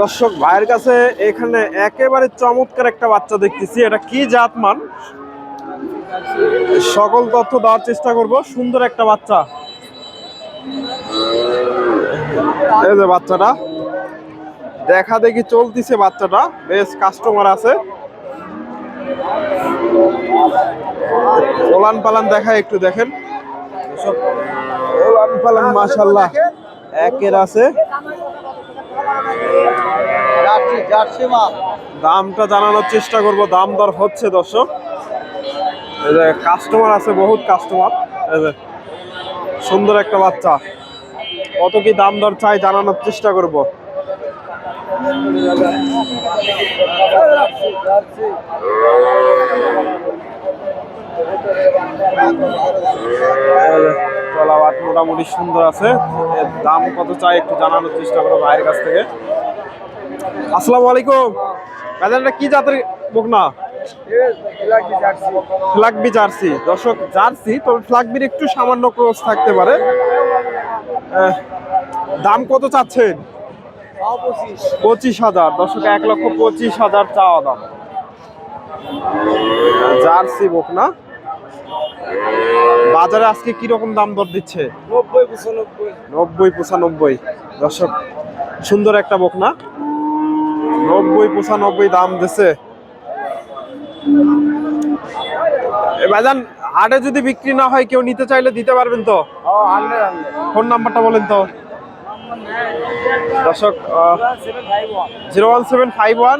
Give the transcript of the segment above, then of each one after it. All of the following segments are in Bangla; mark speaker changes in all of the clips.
Speaker 1: দর্শক, ভাইয়ের কাছে এখানে একেবারে চমৎকার একটা বাচ্চা দেখতেছি। এটা কি জাত মান সকল তথ্য দেওয়ার চেষ্টা করব। সুন্দর একটা বাচ্চা। এই যে বাচ্চাটা। দেখা দেখি চলতিছে বাচ্চাটা। বেশ কাস্টমার আছে। ওলান পালান দেখা একটু দেখেন। ওলান পালান মাশাল্লাহ একের আছে। দামটা জানানোর চেষ্টা করব দাম দর হচ্ছে দর্শক। এই যে কাস্টমার আছে বহুত কাস্টমার সুন্দর একটা বাচ্চা। কত কি দাম দর চাই জানানোর চেষ্টা করব তলাবাট মোটামুটি সুন্দর আছে। দাম কত চাই একটু জানানোর চেষ্টা করো ভাইয়ের কাছ থেকে। আসসালামু আলাইকুম। বাজারটা কি জাতের বকনা? ফ্লাগবি জার্সি। দর্শক, জার্সি, তবে ফ্লাগবির একটু সামান্য ক্রস থাকতে পারে। দাম কত চাচ্ছেন? পঁচিশ হাজার। দর্শক, এক লক্ষ পঁচিশ হাজার চাওয়া দাম। জার্সি বকনা। বাজারে আজকে কি রকম দাম দর দিচ্ছে?
Speaker 2: নব্বই পঁচানব্বই।
Speaker 1: নব্বই পঁচানব্বই। দর্শক সুন্দর একটা বকনা। নব্বই পঁচানব্বই দাম দিছে। ভাইজান হাটে যদি বিক্রি না হয় কেউ নিতে চাইলে দিতে পারবেন তো? ফোন নাম্বারটা বলেন তো। দর্শক zero one seven five one.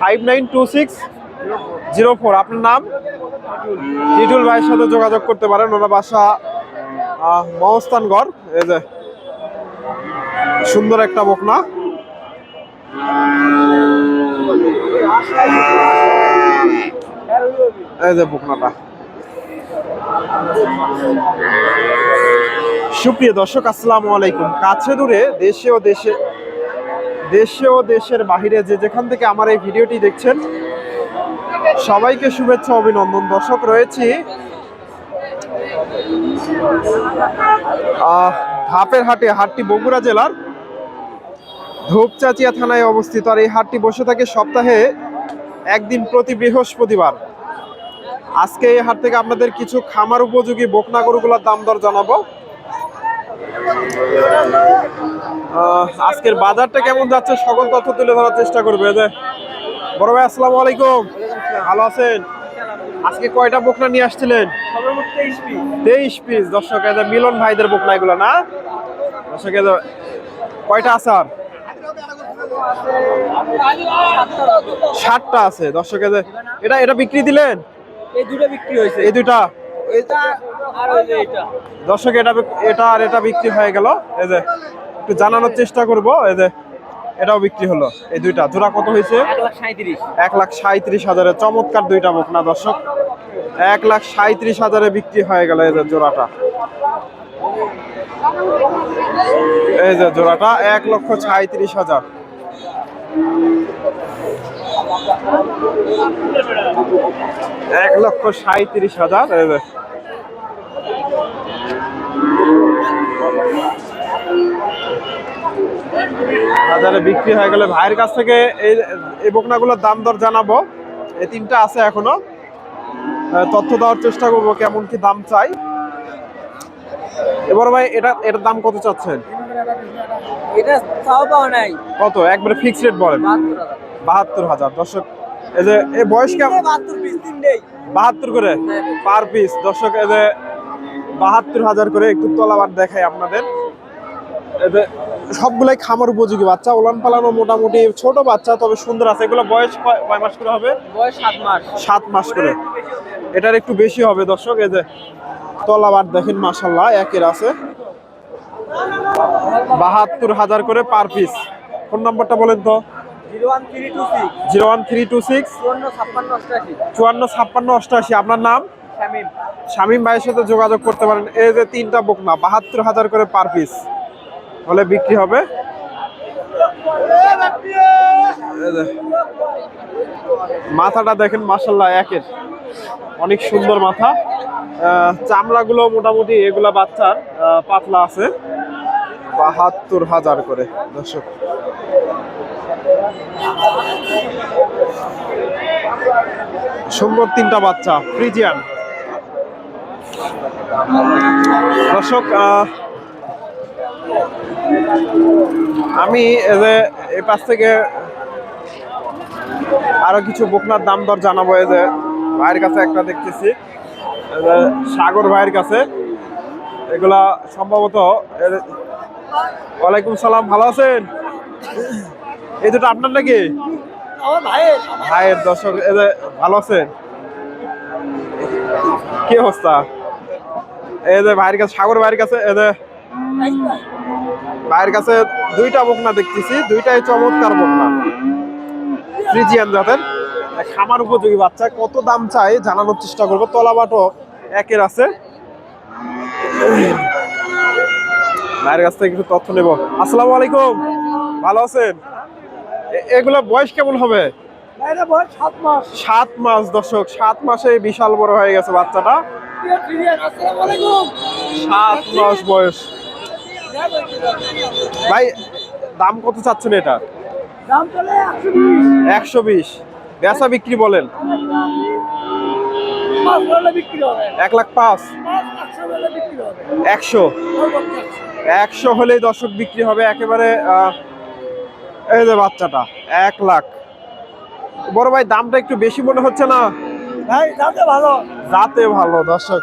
Speaker 2: Five nine two six. Zero four
Speaker 1: আপনার নাম? টিটুল ভাইয়ের সাথে যোগাযোগ করতে পারেন। ওনার বাসা আহ, মহস্থানগড়। এই যে সুন্দর একটা বকনা। এই যে বকনাটা। সুপ্রিয় দর্শক আসসালামু আলাইকুম। কাছে দূরে দেশে ও দেশে দেশে ও দেশের বাহিরে যে যেখান থেকে আমার এই ভিডিওটি দেখছেন সবাইকে শুভেচ্ছা, অভিনন্দন। দর্শক, রয়েছি। ধাপের হাটে, হাটটি বগুড়া জেলার ধূপচাচিয়া থানায় অবস্থিত। আর এই হাটটি বসে থাকে সপ্তাহে একদিন প্রতি বৃহস্পতিবার। আজকে এই হাট থেকে আপনাদের কিছু খামার উপযোগী বকনা গরুগুলোর দাম দর জানাব। আজকের বাজারটা কেমন যাচ্ছে? সকল তথ্য তুলে ধরার চেষ্টা করবে। বড় ভাই, আসসালামু আলাইকুম। ভালো আছেন? আজকে কয়টা বকনা নিয়ে আসছিলেন?
Speaker 2: তেইশ পিস।
Speaker 1: দর্শক এই মিলন ভাইদের বকনা এগুলো না? দর্শক যে কয়টা আসার ষাটটা আছে। দর্শক এই এটা এটা বিক্রি দিলেন?
Speaker 2: এই দুটো বিক্রি হয়েছে।
Speaker 1: এই
Speaker 2: আর এটা।
Speaker 1: দর্শক এটা এটা আর এটা বিক্রি হয়ে গেল। এই যে একটু জানানোর চেষ্টা করব। এই যে এটাও বিক্রি হলো। এই দুইটা। জোড়া কত হয়েছে?
Speaker 2: এক লাখ সাঁত্রিশ
Speaker 1: হাজারে। চমৎকার দুইটা বকনা দর্শক? এক লাখ সাঁত্রিশ হাজারে বিক্রি হয়ে গেল এই যে জোড়াটা। এই যে জোড়াটা এক লক্ষ সাঁত্রিশ হাজার। এক লক্ষ সাঁত্রিশ হাজার এই যে বাজারে বিক্রি হয়ে গেলে ভাইয়ের কাছ থেকে এই এই বকনাগুলোর দাম দর জানাব। এই তিনটা আছে এখনও। তথ্য দেওয়ার চেষ্টা করব কেমন কি দাম চাই। এবার ভাই এটা এটার দাম কত চাচ্ছেন?
Speaker 2: এটা চাও পাও নাই।
Speaker 1: কত? একবারে ফিক্স রেট বলেন।
Speaker 2: বাহাত্তর হাজার।
Speaker 1: দর্শক এই যে এই বয়স কেমন
Speaker 2: বাহাত্তর
Speaker 1: করে? পার পিস দর্শক এই যে বাহাত্তর হাজার করে একটু তলাবার দেখাই আপনাদের। সবগুলাই খামার উপযোগী বাচ্চা ওলান পালানো মোটামুটি ছোট বাচ্চা তবে সুন্দর আছে। এগুলো বয়স কয় মাস করে হবে?
Speaker 2: বয়স সাত মাস।
Speaker 1: সাত মাস করে। এটার একটু বেশি হবে দর্শক এই যে তলাবার দেখেন মাসাল্লাহ একের আছে। বাহাত্তর হাজার করে পার পিস ফোন নাম্বারটা বলেন তো।
Speaker 2: Zero one three two six.
Speaker 1: Zero one three two six.
Speaker 2: চুয়ান্ন ছাপ্পান্ন
Speaker 1: অষ্টআশি আপনার নাম?
Speaker 2: শামিম।
Speaker 1: শামীম ভাইয়ের সাথে যোগাযোগ করতে পারেন। এই যে তিনটা বকনা বাহাত্তর হাজার করে পার পিস হলে বিক্রি হবে। মাথাটা দেখেন মাসাল্লাহ একের। অনেক সুন্দর মাথা। চামড়াগুলো মোটামুটি এগুলা বাচ্চার পাতলা আছে। বাহাত্তর হাজার করে, দর্শক। সুন্দর তিনটা বাচ্চা, ফ্রিজিয়ান। দর্শক আমি এই যে এই পাশ থেকে আরও কিছু বকনার দাম দর জানাব এই যে ভাইয়ের কাছে একটা দেখতেছি। সাগর ভাইয়ের কাছে। এগুলা সম্ভবত ওয়ালাইকুম সালাম ভালো আছেন? এই দুটো আপনার নাকি?
Speaker 2: ভাইয়ের।
Speaker 1: দর্শক ভালো আছেন? কি অবস্থা? এই যে ভাইয়ের কাছে সাগর ভাইয়ের কাছে এই যে ভাইয়ের কাছে দুইটা বকনা দেখতেছি দুইটাই চমৎকার বকনা। ফ্রিজিয়ান জাতের। খামার উপযোগী বাচ্চা কত দাম চাই জানানোর চেষ্টা করব। তলাবাটো একের আছে। ভাইয়ের কাছ থেকে কিছু তথ্য নেব। আসসালামু আলাইকুম। ভালো আছেন? এগুলা বয়স কেমন হবে?
Speaker 2: সাত মাস।
Speaker 1: দর্শক সাত মাসে বিশাল বড় হয়ে গেছে বাচ্চাটা। সাত মাস বয়স। ভাই দাম কত চাচ্ছেন এটা?
Speaker 2: একশো বিশ।
Speaker 1: বেচা বিক্রি বলেন। এক লাখ পাঁচ।
Speaker 2: একশো
Speaker 1: একশো। হলেই দর্শক বিক্রি হবে। একেবারে এই যে বাচ্চাটা এক লাখ। বড় ভাই দামটা একটু বেশি মনে হচ্ছে না?
Speaker 2: ভাই দামটা ভালো।
Speaker 1: জাতে ভালো দর্শক।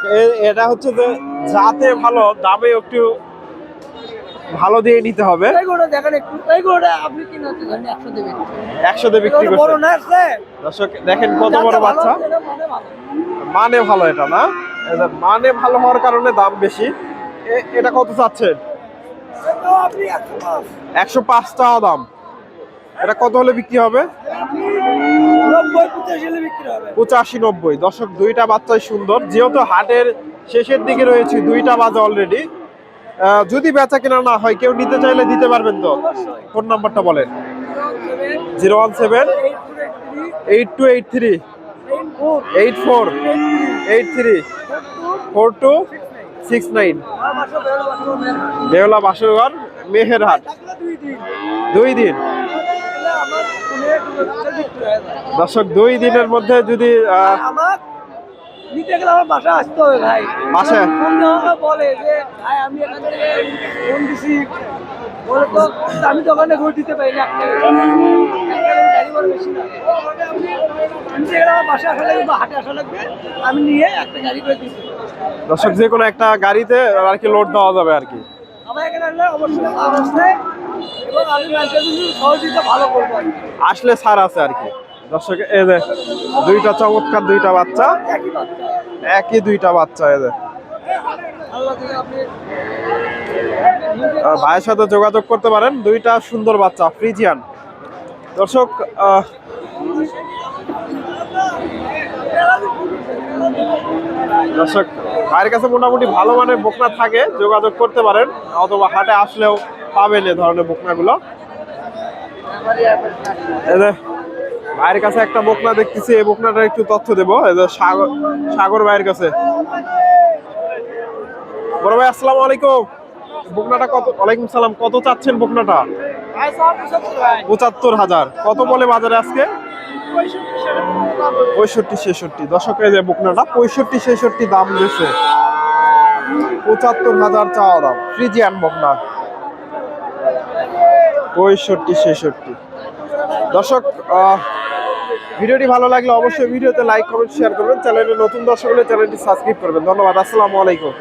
Speaker 1: এটা হচ্ছে যে যাতে ভালো দামে একটু ভালো দিয়ে নিতে হবে।
Speaker 2: এই গরুটা দেখেন একটু এই গরুটা আপনি দেবেন
Speaker 1: বিক্রি
Speaker 2: বড় না আছে
Speaker 1: দর্শক দেখেন কত বড় বাচ্চা।
Speaker 2: মানে ভালো।
Speaker 1: মানে এটা না? মানে ভালো হওয়ার কারণে দাম বেশি। এটা কত চাচ্ছেন?
Speaker 2: একশো পাঁচ।
Speaker 1: টাকা দাম। এটা কত হলে বিক্রি হবে?
Speaker 2: পঁচাশি হলে বিক্রি হবে।
Speaker 1: পঁচাশি নব্বই। দর্শক দুইটা বাচ্চাই সুন্দর। যেহেতু হাটের শেষের দিকে রয়েছে দুইটা বাজে অলরেডি যদি বেচা কেনা না হয়, কেউ নিতে চাইলে দিতে পারবেন তো? ফোন নাম্বারটা বলেন। Zero one seven eight two eight three. Eight four eight three. Four two six nine. Behala Basarghar, Meherhat. দুই দিন। দর্শক, দুই দিনের মধ্যে যদি
Speaker 2: নিতে গেলে আমার বাসা আসতে হবে ভাই।
Speaker 1: বাসায়?
Speaker 2: ফোন আমাকে বলে যে ভাই আমি এখান থেকে ফোন দিছি। বলে তো আমি দোকানে ঘুরে দিতে পারি না। বাসায় আমি নিয়ে একটা গাড়ি করে দিচ্ছি।
Speaker 1: দর্শক যে কোনো একটা গাড়িতে আর কি লোড দেওয়া যাবে আর কি।
Speaker 2: আমার এখানে আসলে অবশ্যই লাভ আছে এবং আমি সহযোগিতা ভালো করব।
Speaker 1: আসলে ছাড় আছে আর কি। দর্শক, এই যে দুইটা চমৎকার দুইটা বাচ্চা।
Speaker 2: একই
Speaker 1: দুইটা বাচ্চা, এই ভাইয়ের সাথে যোগাযোগ করতে পারেন, দুইটা সুন্দর বাচ্চা, ফ্রিজিয়ান। দর্শক দর্শক, ভাইয়ের কাছে মোটামুটি ভালো মানের বকনা থাকে, যোগাযোগ করতে পারেন, অথবা হাটে আসলেও পাবেন এ ধরনের বকনাগুলো। ভাইয়ের কাছে একটা বকনা দেখতেছি, এই বকনাটা একটু তথ্য দেবো। সাগর সাগর ভাইয়ের কাছে। বড় ভাই, আসসালামু আলাইকুম। বকনাটা কত ওয়ালাইকুম সালাম। কত চাচ্ছেন বকনাটা? পঁচাত্তর হাজার। কত বলে বাজারে আজকে? পঁয়ষট্টি, ছেষট্টি। দশকে যে বকনাটা, পঁয়ষট্টি, ছেষট্টি দাম দিয়েছে। পঁচাত্তর হাজার চাওয়া দাম। ফ্রিজিয়ান বকনা। পঁয়ষট্টি, ছেষট্টি। দর্শক ভিডিওটি ভালো লাগলে অবশ্যই ভিডিওতে লাইক কমেন্ট শেয়ার করবেন। চ্যানেলে নতুন দর্শক হলে চ্যানেলটি সাবস্ক্রাইব করবেন। ধন্যবাদ, আসসালামু আলাইকুম।